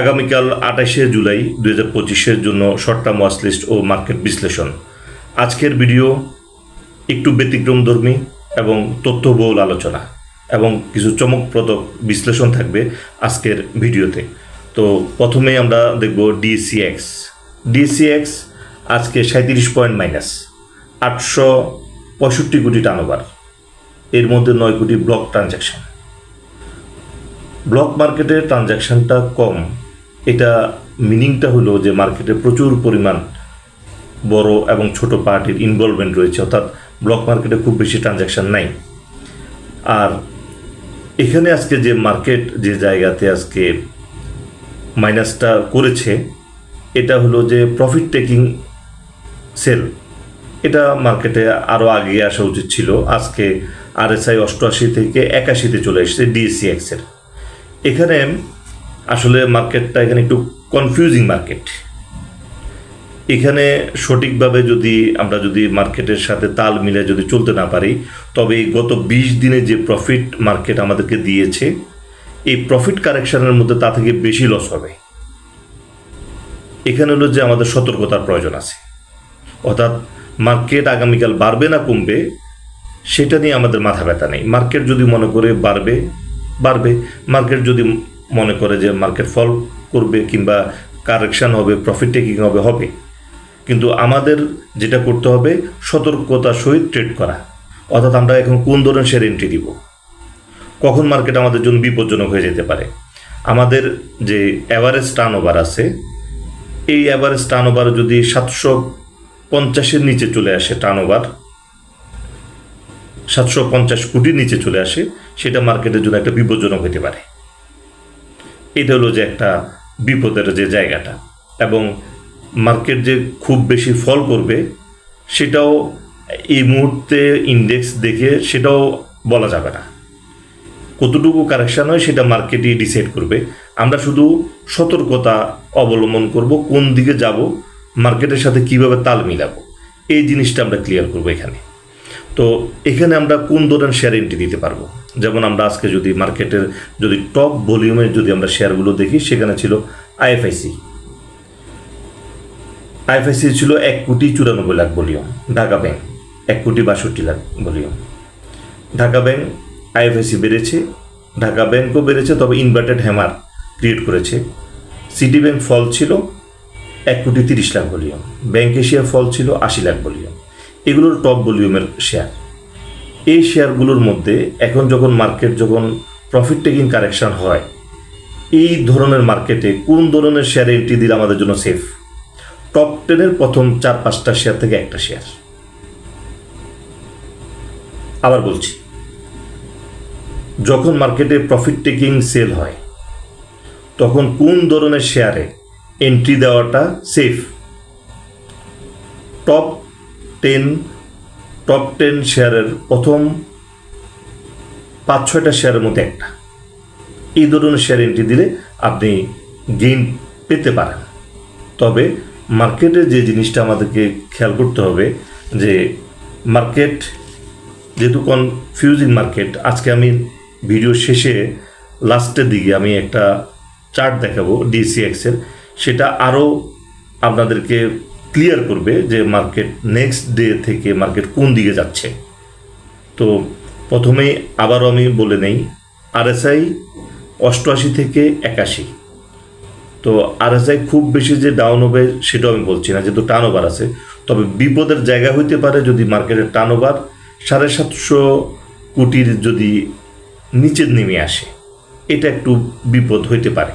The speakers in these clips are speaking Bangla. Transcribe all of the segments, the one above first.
আগামীকাল আঠাশে জুলাই দু হাজার পঁচিশের জন্য শর্ট টার্ম ওয়াচ লিস্ট ও মার্কেট বিশ্লেষণ। আজকের ভিডিও একটু ব্যতিক্রমধর্মী এবং তথ্যবহুল আলোচনা এবং কিছু চমকপ্রদ বিশ্লেষণ থাকবে আজকের ভিডিওতে। তো প্রথমেই আমরা দেখব ডিসিএক্স। ডিসিএক্স আজকে সাঁত্রিশ পয়েন্ট মাইনাস, আটশো পঁয়ষট্টি কোটি টার্নওভার। এর মধ্যে নয় কোটি ব্লক ট্রানজ্যাকশন। ব্লক মার্কেটে ট্রানজ্যাকশনটা কম এটা মিনিংটা হলো যে মার্কেটে প্রচুর পরিমাণ বড় এবং ছোট পার্টির ইনভলভমেন্ট রয়েছে, অর্থাৎ ব্লক মার্কেটে খুব বেশি ট্রানজ্যাকশন নাই। আর এখানে আজকে যে মার্কেট যে জায়গাতে আজকে মাইনাসটা করেছে, এটা হলো যে প্রফিট টেকিং সেল এটা মার্কেটে আরও আগে আসা উচিত ছিল। আজকে আরএসআই অষ্টআশি থেকে একাশিতে চলে এসেছে ডিএসসিএক্সের এখানে আসলে মার্কেটটা এখানে একটু কনফিউজিং মার্কেট এখানে সঠিকভাবে যদি আমরা যদি মার্কেটের সাথে তাল মিলে যদি চলতে না পারি, তবে গত বিশ দিনে যে প্রফিট মার্কেট আমাদেরকে দিয়েছে, এই প্রফিট কারেকশনের মধ্যে তা থেকে বেশি লস হবে। এখানে হলো যে আমাদের সতর্কতার প্রয়োজন আছে। অর্থাৎ মার্কেট আগামীকাল বাড়বে না কমবে, সেটা নিয়ে আমাদের মাথা ব্যথা নেই। মার্কেট যদি মনে করে বাড়বে বাড়বে। মার্কেট যদি মনে করে যে মার্কেট ফল করবে কিংবা কারেকশান হবে প্রফিট টেকিং হবে হবে। কিন্তু আমাদের যেটা করতে হবে সতর্কতার সহিত ট্রেড করা। অর্থাৎ আমরা এখন কোন ধরনের শেয়ার এন্ট্রি দিব? কখন মার্কেট আমাদের জন্য বিপজ্জনক হয়ে যেতে পারে? আমাদের যে অ্যাভারেজ টার্ন ওভার আছে, এই অ্যাভারেজ টার্ন ওভার যদি সাতশো পঞ্চাশের নিচে চলে আসে টার্ন ওভার সাতশো পঞ্চাশ কোটির নিচে চলে আসে, সেটা মার্কেটের জন্য একটা বিপজ্জনক হতে পারে। এটা হলো যে একটা বিপদের যে জায়গাটা এবং মার্কেট যে খুব বেশি ফল করবে, সেটাও এই মুহূর্তে ইন্ডেক্স দেখে সেটাও বলা যাবে না। কতটুকু কারেকশান হয় সেটা মার্কেটই ডিসাইড করবে। আমরা শুধু সতর্কতা অবলম্বন করব, কোন দিকে যাব মার্কেটের সাথে কীভাবে তাল মিলাবো, এই জিনিসটা আমরা ক্লিয়ার করব এখানে। তো এখানে আমরা কোন ধরনের শেয়ার এন্ট্রি দিতে পারব? যেমন আমরা আজকে যদি মার্কেটের যদি টপ ভলিউমের যদি আমরা শেয়ারগুলো দেখি, সেখানে ছিল আইএফআইসি আইএফআইসি ছিল এক কোটি চুরানব্বই লাখ ভলিউম ঢাকা ব্যাংক এক কোটি বাষট্টি lakh volume Dhaka Bank IFIC বেড়েছে, ঢাকা ব্যাংকও বেড়েছে, তবে ইনভার্টেড হ্যামার ক্রিয়েট করেছে। সিটি ব্যাংক ফল ছিল এক কোটি তিরিশ lakh volume Bank Asia fall ছিল আশি লাখ ভলিউম এগুলোর টপ ভলিউমের শেয়ার এই শেয়ারগুলোর মধ্যে এখন যখন মার্কেট যখন প্রফিট টেকিং কারেকশন হয়, এই ধরনের মার্কেটে কোন ধরনের শেয়ার এন্ট্রি দিলে আমাদের জন্য সেফ টপ টেনের প্রথম চার পাঁচটা শেয়ার থেকে একটা শেয়ার আবার বলছি, যখন মার্কেটে প্রফিট টেকিং সেল হয়, তখন কোন ধরনের শেয়ারে এন্ট্রি দেওয়াটা safe top ten top ten শেয়ারের প্রথম পাঁচ, ছয়টা শেয়ারের মধ্যে একটা। এই ধরনের শেয়ার এন্ট্রি দিলে আপনি গেইন পেতে পারেন। তবে মার্কেটের যে জিনিসটা আমাদেরকে খেয়াল করতে হবে, যে মার্কেট যেহেতু কনফিউজিং মার্কেট আজকে আমি ভিডিও শেষে লাস্টের দিকে আমি একটা চার্ট দেখাবো ডিসিএক্সের সেটা আরও আপনাদেরকে ক্লিয়ার করবে যে মার্কেট নেক্সট ডে থেকে মার্কেট কোন দিকে যাচ্ছে। তো প্রথমেই আবারও আমি বলে নেই আরএসআই অষ্টআশি থেকে একাশি। তো আরএসআই খুব বেশি যে ডাউন হবে সেটাও আমি বলছি না, যেহেতু টার্ন ওভার আছে। তবে বিপদের জায়গা হইতে পারে যদি মার্কেটের টার্ন ওভার সাড়ে সাতশো কোটির যদি নিচে নেমে আসে, এটা একটু বিপদ হইতে পারে।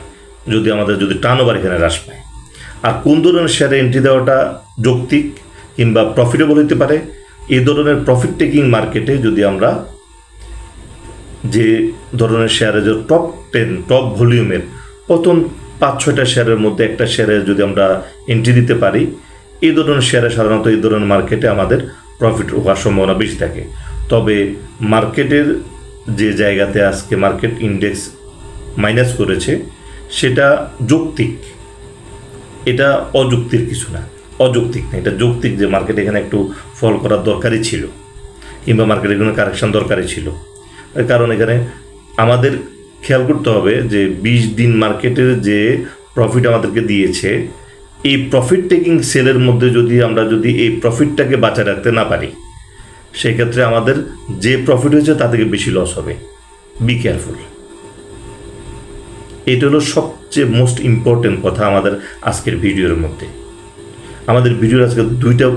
যদি আমাদের যদি টার্ন ওভার এখানে হ্রাস পায়। আর কোন ধরনের শেয়ারে এন্ট্রি দেওয়াটা যৌক্তিক কিংবা প্রফিটেবল হতে পারে, এই ধরনের প্রফিট টেকিং মার্কেটে যদি আমরা যে ধরনের শেয়ারে যে টপ টেন টপ ভলিউমের প্রথম পাঁচ, ছয়টা শেয়ারের মধ্যে একটা শেয়ারে যদি আমরা এন্ট্রি দিতে পারি, এই ধরনের শেয়ারে সাধারণত এই ধরনের মার্কেটে আমাদের প্রফিট হওয়ার সম্ভাবনা বেশি থাকে। তবে মার্কেটের যে জায়গাতে আজকে মার্কেট ইন্ডেক্স মাইনাস করেছে, সেটা যৌক্তিক। এটা অযৌক্তিক কিছু না, অযৌক্তিক না। এটা যৌক্তিক যে মার্কেট এখানে একটু ফল করার দরকারই ছিল, কিংবা মার্কেটে কোনো কারেকশন দরকারই ছিল। কারণ এখানে আমাদের খেয়াল করতে হবে যে বিশ দিন মার্কেটের যে প্রফিট আমাদেরকে দিয়েছে, এই প্রফিট টেকিং সেলের মধ্যে যদি আমরা যদি এই প্রফিটটাকে বাঁচায় রাখতে না পারি, সেক্ষেত্রে আমাদের যে প্রফিট হয়েছে তা থেকে বেশি লস হবে। বি কেয়ারফুল এটা হলো সবচেয়ে মোস্ট ইম্পর্টেন্ট কথা আমাদের আজকের ভিডিওর মধ্যে। আমাদের ভিডিওর আজকে দুইটা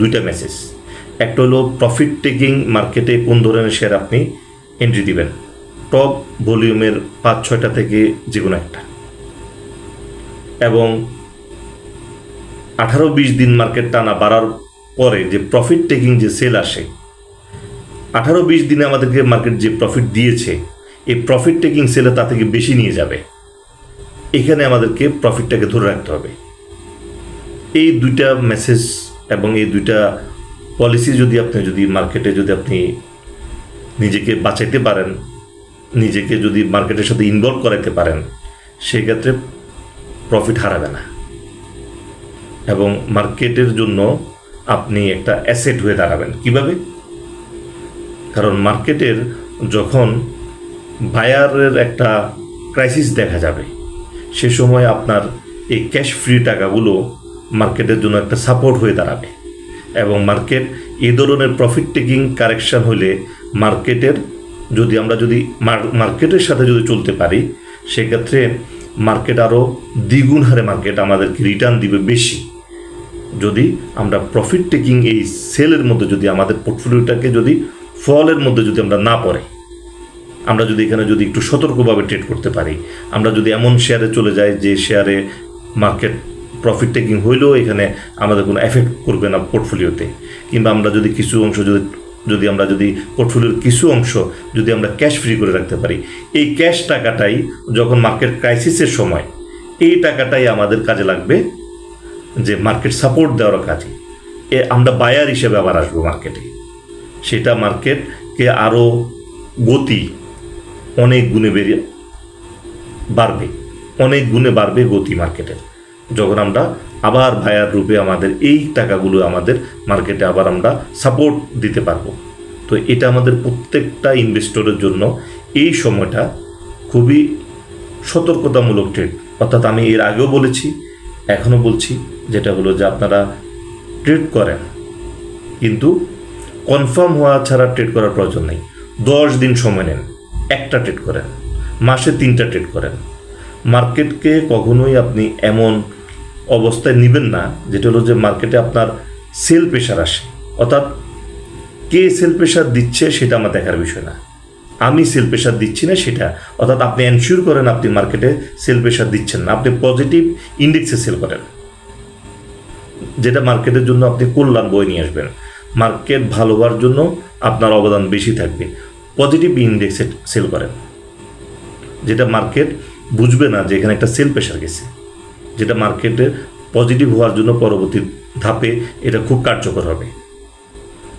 দুইটা মেসেজ একটা হলো প্রফিট টেকিং মার্কেটে কোন ধরনের শেয়ার আপনি এন্ট্রি দিবেন। টপ ভলিউমের পাঁচ, ছয়টা থেকে যে কোনো একটা। এবং আঠারো, বিশ দিন মার্কেট টানা বাড়ার পরে যে প্রফিট টেকিং যে সেল আসে, আঠারো, বিশ দিনে আমাদেরকে মার্কেট যে প্রফিট দিয়েছে, এই প্রফিট টেকিং সেলে তা থেকে বেশি নিয়ে যাবে। এখানে আমাদেরকে প্রফিটটাকে ধরে রাখতে হবে। এই দুইটা মেসেজ এবং এই দুইটা পলিসি যদি আপনি যদি মার্কেটে যদি আপনি নিজেকে বাঁচাইতে পারেন, নিজেকে যদি মার্কেটের সাথে ইনভলভ করাইতে পারেন, সেক্ষেত্রে প্রফিট হারাবে না। এবং মার্কেটের জন্য আপনি একটা অ্যাসেট হয়ে দাঁড়াবেন। কীভাবে? কারণ মার্কেটের যখন বায়ারের একটা ক্রাইসিস দেখা যাবে সে সময় আপনার এই ক্যাশ ফ্রি টাকাগুলো মার্কেটের জন্য একটা সাপোর্ট হয়ে দাঁড়াবে। এবং মার্কেট এই ধরনের প্রফিট টেকিং কারেকশন হলে মার্কেটের যদি আমরা যদি মার- মার্কেটের সাথে যদি চলতে পারি, সেক্ষেত্রে মার্কেট আরও দ্বিগুণ হারে মার্কেট আমাদেরকে রিটার্ন দিবে বেশি। যদি আমরা প্রফিট টেকিং এই সেলের মধ্যে যদি আমাদের পোর্টফোলিওটাকে যদি ফলের মধ্যে যদি আমরা না পড়ে আমরা যদি এখানে যদি একটু সতর্কভাবে ট্রেড করতে পারি, আমরা যদি এমন শেয়ারে চলে যাই যে শেয়ারে মার্কেট প্রফিট টেকিং হইলেও এখানে আমাদের কোনো এফেক্ট করবে না পোর্টফোলিওতে কিংবা আমরা যদি কিছু অংশ যদি যদি আমরা যদি পোর্টফোলিওর কিছু অংশ যদি আমরা ক্যাশ ফ্রি করে রাখতে পারি, এই ক্যাশ টাকাটাই যখন মার্কেট ক্রাইসিসের সময়, এই টাকাটাই আমাদের কাজে লাগবে যে মার্কেট সাপোর্ট দেওয়ার কাজে। এ আমরা বায়ার হিসেবে আবার আসব মার্কেটে সেটা মার্কেটকে আরও গতি অনেক গুণে বেরিয়ে বাড়বে, অনেক গুণে বাড়বে গতি মার্কেটের যখন আমরা আবার বায়ার রূপে আমাদের এই টাকাগুলো আমাদের মার্কেটে আবার আমরা সাপোর্ট দিতে পারব। তো এটা আমাদের প্রত্যেকটা ইনভেস্টরের জন্য এই সময়টা খুবই সতর্কতামূলক ট্রেড অর্থাৎ আমি এর আগেও বলেছি, এখনও বলছি, যেটা হলো যে আপনারা ট্রেড করেন, কিন্তু কনফার্ম হওয়া ছাড়া ট্রেড করার প্রয়োজন নেই। দশ দিন সময় নেন। একটা ট্রেড করেন, মাসে তিনটা ট্রেড করেন। মার্কেটকে কখনোই আপনি এমন অবস্থায় নেবেন না, যেটা হলো যে মার্কেটে আপনার সেল প্রেশার আসে। অর্থাৎ কে সেল প্রেশার দিচ্ছে সেটা আমার দেখার বিষয় না। আমি সেল প্রেশার দিচ্ছি না সেটা। অর্থাৎ আপনি এনশিওর করেন আপনি মার্কেটে সেল প্রেশার দিচ্ছেন না। আপনি পজিটিভ ইন্ডেক্সে সেল করেন। যেটা মার্কেটের জন্য আপনি কল্যাণ বয়ে নিয়ে আসবেন। মার্কেট ভালো হওয়ার জন্য আপনার অবদান বেশি থাকবে। পজিটিভ ইন্ডেক্সে সেল করেন। যেটা মার্কেট বুঝবে না যে এখানে একটা সেল প্রেশার গেছে। যেটা মার্কেটে পজিটিভ হওয়ার জন্য পরবর্তী ধাপে এটা খুব কার্যকর হবে।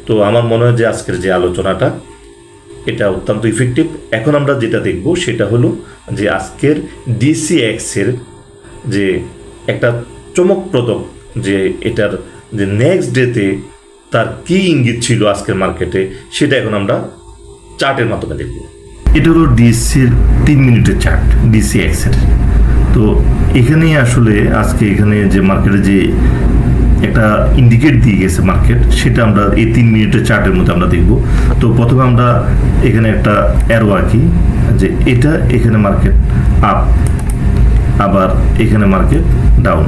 তো আমার মনে হয় যে আজকের যে আলোচনাটা, এটা অত্যন্ত ইফেক্টিভ এখন আমরা যেটা দেখব সেটা হলো যে আজকের ডিসিএক্সের যে একটা চমকপ্রদ যে এটার যে নেক্সট ডেতে তার কি ইঙ্গিত ছিল আজকের মার্কেটে সেটা এখন আমরা চার্টের মাধ্যমে দেখব এটা হলো ডিএসসির তিন মিনিটের চার্ট ডিসিএক্সের তো এখানেই আসলে আজকে এখানে যে মার্কেটে যে একটা ইন্ডিকেট দিয়ে গেছে মার্কেট, সেটা আমরা এই তিন মিনিটের চার্টের মধ্যে আমরা দেখব। তো প্রথমে আমরা এখানে একটা অ্যারো আঁকি, যে এটা এখানে মার্কেট আপ আবার এখানে মার্কেট ডাউন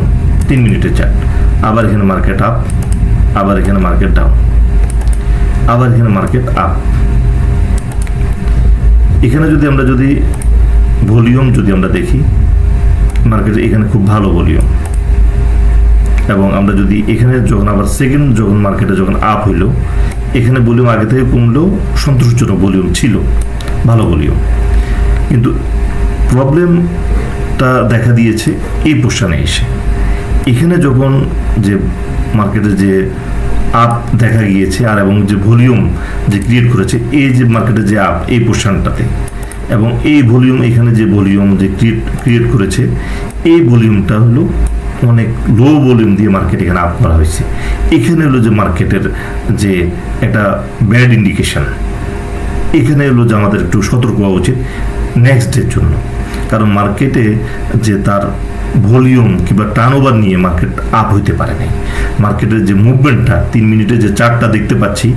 তিন মিনিটের চার্ট। আবার এখানে মার্কেট আপ আবার এখানে মার্কেট ডাউন আবার এখানে মার্কেট আপ এখানে যদি আমরা যদি ভলিউম যদি আমরা দেখি, মার্কেটে এখানে খুব ভালো ভলিউম। এবং আমরা যদি এখানে যখন আবার সেকেন্ড যখন মার্কেটে যখন আপ হইল, এখানে ভলিউম আগে থেকে কমলেও সন্তোষজনক ভলিউম ছিল, ভালো ভলিউম। কিন্তু প্রবলেমটা দেখা দিয়েছে এই পোর্শনে এসে। এখানে যখন যে মার্কেটে যে আপ দেখা গিয়েছে আর এবং যে ভলিউম যে ক্রিয়েট করেছে, এই যে মার্কেটে যে আপ এই পোর্শনটাতে এবং এই ভলিউম এখানে যে ভলিউম যে ক্রিয়েট ক্রিয়েট করেছে, এই ভলিউমটা হলো অনেক লো ভলিউম দিয়ে মার্কেট এখানে আপ করা হয়েছে। এখানে হলো যে মার্কেটের যে একটা ব্যাড ইন্ডিকেশন এখানে হলো যে আমাদের একটু সতর্ক হওয়া উচিত নেক্সট ডের জন্য। কারণ মার্কেটে যে তার ভলিউম কিংবা টার্নওভার নিয়ে মার্কেট আপ হইতে পারে নাই। মার্কেটের যে মুভমেন্টটা তিন মিনিটে যে চারটা দেখতে পাচ্ছি,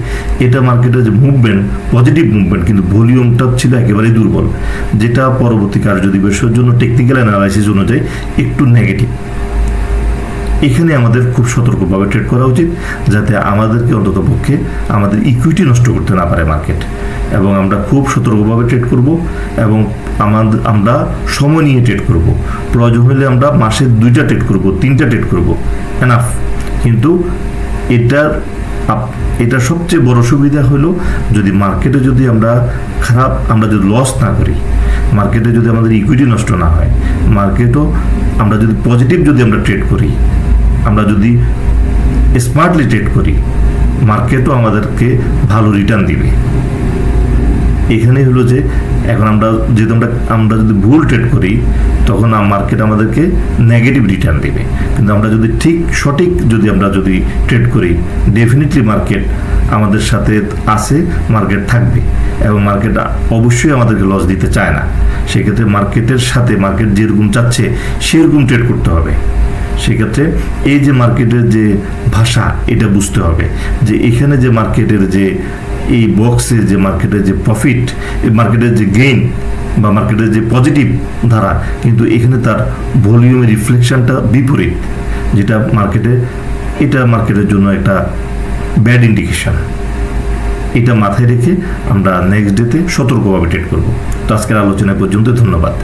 এটা মার্কেটের যে মুভমেন্ট পজিটিভ মুভমেন্ট কিন্তু ভলিউমটা ছিল একেবারেই দুর্বল। যেটা পরবর্তী কার্য দিবসের জন্য টেকনিক্যাল অ্যানালাইসিস অনুযায়ী একটু নেগেটিভ এখানে আমাদের খুব সতর্কভাবে ট্রেড করা উচিত, যাতে আমাদেরকে অন্তত পক্ষে আমাদের ইকুইটি নষ্ট করতে না পারে মার্কেট এবং আমরা খুব সতর্কভাবে ট্রেড করব এবং আমাদের আমরা সময় নিয়ে ট্রেড করব। প্রয়োজন হলে আমরা মাসে দুইটা ট্রেড করব, তিনটা ট্রেড করব। এনাফ কিন্তু এটার এটা সবচেয়ে বড় সুবিধা হলো যদি মার্কেটে যদি আমরা খারাপ, আমরা যদি লস না করি মার্কেটে যদি আমাদের ইকুইটি নষ্ট না হয় মার্কেটও আমরা যদি পজিটিভ যদি আমরা ট্রেড করি আমরা যদি স্মার্টলি ট্রেড করি মার্কেটও আমাদেরকে ভালো রিটার্ন দিবে। এখানে হলো যে, এখন আমরা যেহেতু আমরা আমরা যদি ভুল ট্রেড করি, তখন মার্কেট আমাদেরকে নেগেটিভ রিটার্ন দেবে। কিন্তু আমরা যদি ঠিক সঠিক যদি আমরা যদি ট্রেড করি ডেফিনেটলি মার্কেট আমাদের সাথে আছে মার্কেট থাকবে। এবং মার্কেট অবশ্যই আমাদেরকে লস দিতে চায় না। সেক্ষেত্রে মার্কেটের সাথে মার্কেট যেরকম চাচ্ছে, সেরকম ট্রেড করতে হবে। সেক্ষেত্রে এই যে মার্কেটের যে ভাষা, এটা বুঝতে হবে যে এখানে যে মার্কেটের যে এই বক্সে যে মার্কেটের যে প্রফিট এই মার্কেটের যে গেইন বা মার্কেটের যে পজিটিভ ধারা, কিন্তু এখানে তার ভলিউমের রিফ্লেকশনটা বিপরীত, যেটা মার্কেটে, এটা মার্কেটের জন্য একটা ব্যাড ইন্ডিকেশন এটা মাথায় রেখে আমরা নেক্সট ডেতে সতর্কভাবে ট্রেড করব। তো আজকের আলোচনা পর্যন্ত ধন্যবাদ।